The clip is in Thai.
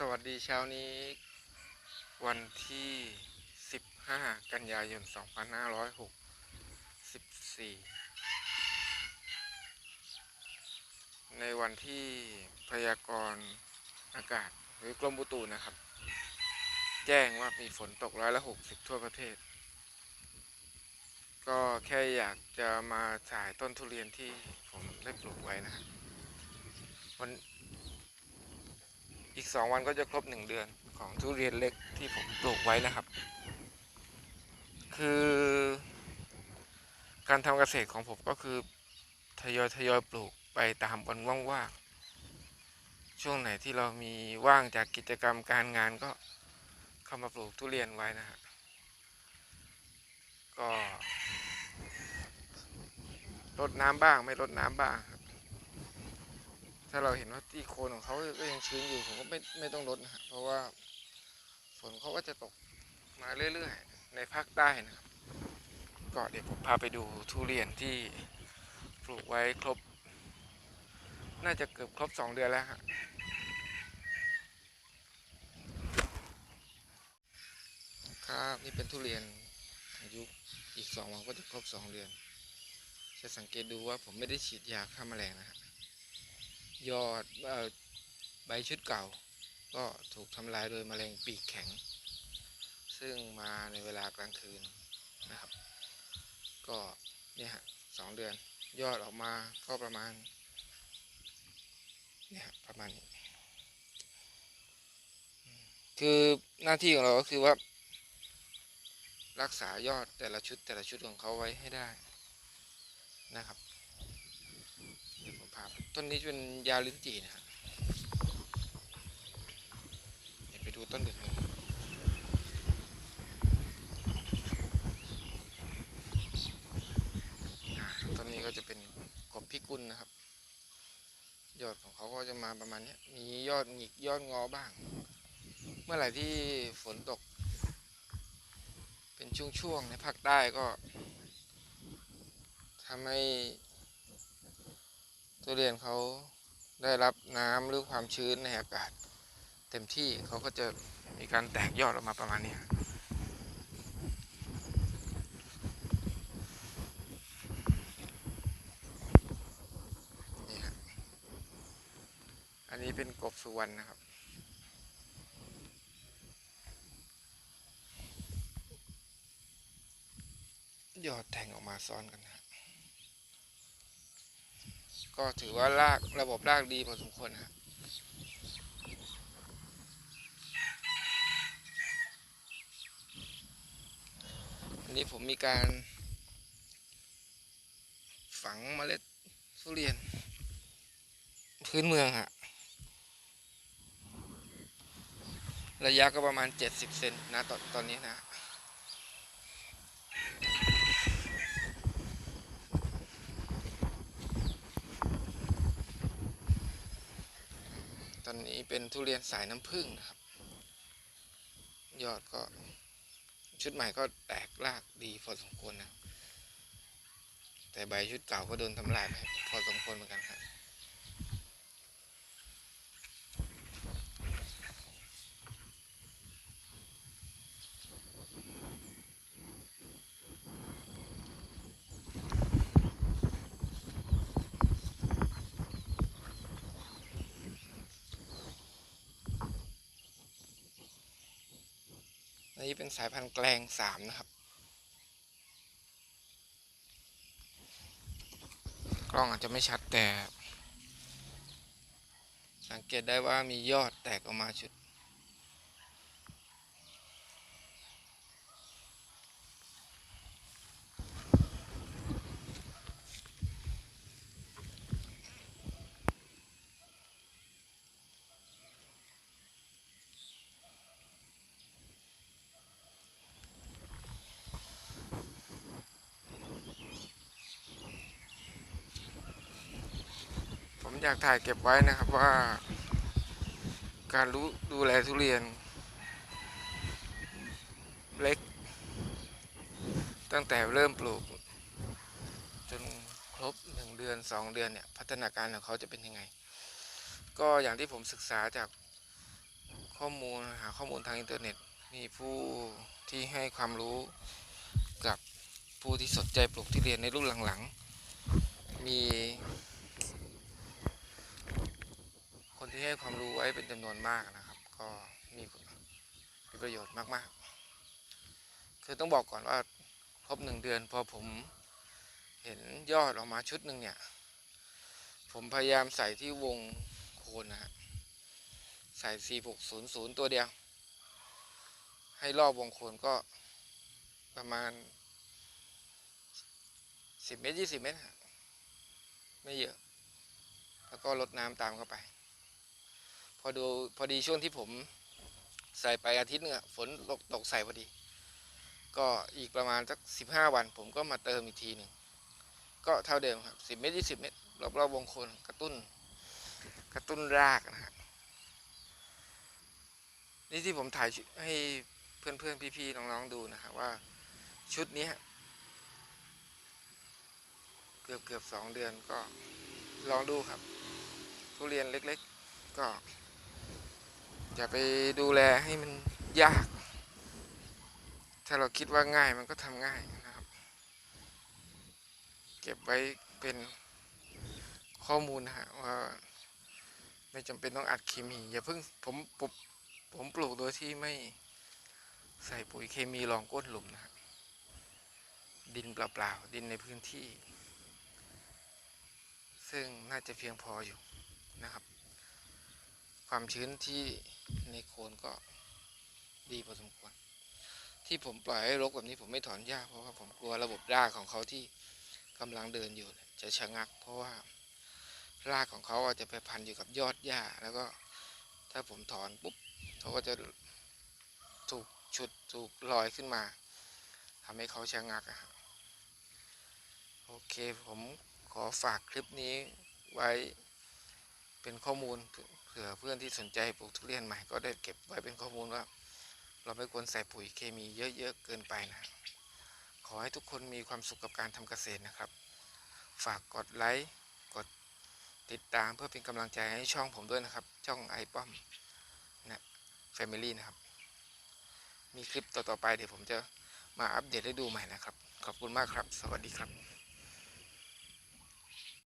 สวัสดีเช้านี้ วันที่ 15 กันยายน 2564 ในวันที่พยากรณ์อากาศหรือกรมอุตุนะครับ แจ้งว่ามีฝนตกร้อยละ 60 ทั่วประเทศ ก็แค่อยากจะมาถ่ายต้นทุเรียนที่ผมได้ปลูกไว้นะครับวัน อีกสองวันก็จะครบหนึ่งเดือนของทุเรียนเล็กที่ผมปลูกไว้นะครับ คือ การทำเกษตรของผมก็คือทยอยทยอยปลูกไปตามวันว่างๆ ช่วงไหนที่เรามีว่างจากกิจกรรมการงานก็เข้ามาปลูกทุเรียนไว้นะฮะก็รดน้ำบ้างไม่รดน้ำบ้างครั ถ้าเราเห็นว่าที่โคนของเขาก็ยังชื้นอยู่ผมก็ไม่ไม่ต้องลดนะเพราะว่าฝนเขาก็จะตกมาเรื่อยๆ ในภาคใต้นะครับ ก็เดี๋ยวผมพาไปดูทุเรียนที่ปลูกไว้ครบ น่าจะเกือบครบสองเดือนแล้วฮะครับนี่เป็นทุเรียนอายุอีกสองวันก็จะครบสองเดือน จะสังเกตดูว่าผมไม่ได้ฉีดยาฆ่าแมลงนะฮะ ยอดอใบชุดเก่า ก็ถูกทำลายโดยแมลงปีกแข็ง ซึ่งมาในเวลากลางคืนนะครับ ก็เนี่ยฮะสองเดือน ยอดออกมาก็ประมาณเนี่ยประมาณนี้คือหน้าที่ของเราก็คือว่า รักษายอดแต่ละชุดแต่ละชุดของเขาไว้ให้ได้นะครับ เดี๋ยวผมพาไปต้นนี้เป็นยาลิ้นจี่นะครับเดี๋ยวไปดูต้นอื่นต้นนี้ก็จะเป็นกบพิกุลนะครับ ยอดของเขาก็จะมาประมาณนี้มียอดหงิกยอดงอบ้าง เมื่อไหร่ที่ฝนตก เป็นช่วงๆในภาคใต้ก็ทำให้ ทุเรียนเขาได้รับน้ำหรือความชื้นในอากาศ เต็มที่เขาก็จะมีการแตกยอดออกมาประมาณนี้อันนี้เป็นกบสุวรรณนะครับ ยอดแทงออกมาซ้อนกันนะ ก็ถือว่าลากระบบลากดีพอสมควรครับอันนี้ผมมีการ ฝังเมล็ดทุเรียน พื้นเมืองฮะระยะก็ประมาณ 70 เซนนะตอนตอนนี้นะ ตอนนี้ เป็นทุเรียนสายน้ำผึ้งนะครับ ยอดก็ ชุดใหม่ก็แตกรากดีพอสมควรนะ แต่ใบชุดเก่าก็โดนทำลายไปพอสมควรเหมือนกันครับ อันนี้เป็นสายพันธุ์แกลงสามนะครับ กล้องอาจจะไม่ชัดแต่ สังเกตได้ว่ามียอดแตกออกมาชุด อยากถ่ายเก็บไว้นะครับว่า การรู้ดูแลทุเรียน เล็ก ตั้งแต่เริ่มปลูก จนครบหนึ่งเดือนสองเดือนเนี่ยพัฒนาการของเขาจะเป็นยังไง ก็อย่างที่ผมศึกษาจากข้อมูลหาข้อมูลทางอินเทอร์เน็ต มีผู้ที่ให้ความรู้กับผู้ที่สนใจปลูกทุเรียนในรุ่นหลังๆ มี คน ที่ให้ความรู้ไว้เป็นจำนวนมากนะครับ ก็มีมีประโยชน์มากๆ คือต้องบอกก่อนว่าครบหนึ่งเดือนพอผมเห็นยอดออกมาชุดหนึ่งเนี่ย ผมพยายามใส่ที่วงโคนนะฮะใส่ 4600 ตัวเดียว ให้รอบวงโคนก็ประมาณ 10 เมตร 20 เมตร ไม่เยอะ แล้วก็ลดน้ำตามเข้าไป อดูพอดีช่วงที่ผมใส่ไปอาทิตย์หนึงอะฝนตกตกใส่พอดี ก็อีกประมาณสัก15วัน ผมก็มาเติมอีกทีหนึ่งก็เท่าเดิมครับ10เมตร20เมตรรอบๆวงโคนกระตุ้น กระตุ้นรากนะฮะนี่ที่ผมถ่ายให้เพื่อนๆพี่ๆน้องๆดูนะครับว่าชุดนี้เกือบเกือบสองเดือนก็ลองดูครับ ทุเรียนเล็ก ๆ ก็ อย่าไปดูแลให้มันยาก ถ้าเราคิดว่าง่ายมันก็ทำง่ายนะครับ เก็บไว้เป็นข้อมูลนะฮะว่าไม่จำเป็นต้องอัดเคมี อย่าเพิ่งผมผมผมปลูกโดยที่ไม่ใส่ปุ๋ยเคมีรองก้นหลุมนะฮะดินเปล่าๆดินในพื้นที่ ซึ่งน่าจะเพียงพออยู่นะครับ ความชื้นที่ในโคนก็ดีพอสมควร ที่ผมปล่อยให้รกแบบนี้ผมไม่ถอนหญ้าเพราะว่าผมกลัวระบบรากของเขาที่กำลังเดินอยู่จะชะงัก เพราะว่ารากของเขาอาจจะไปพันอยู่กับยอดหญ้า แล้วก็ถ้าผมถอนปุ๊บเขาก็จะถูกฉุดถูกลอยขึ้นมาทำให้เขาชะงักอะครับโอเคผมขอฝากคลิปนี้ไว้เป็นข้อมูลเผื่อเพื่อนที่สนใจปลูกทุเรียนใหม่ก็ได้เก็บไว้เป็นข้อมูลว่า เราไม่ควรใส่ปุ๋ยเคมีเยอะๆเกินไปนะ ขอให้ทุกคนมีความสุขกับการทำเกษตรนะครับ ฝากกดไลค์กดติดตามเพื่อเป็นกำลังใจให้ช่องผมด้วยนะครับ ช่องไอป้อมนะแฟมิลี่นะครับ มีคลิปต่อๆไปเดี๋ยวผมจะมาอัปเดตให้ดูใหม่นะครับ ขอบคุณมากครับ สวัสดีครับ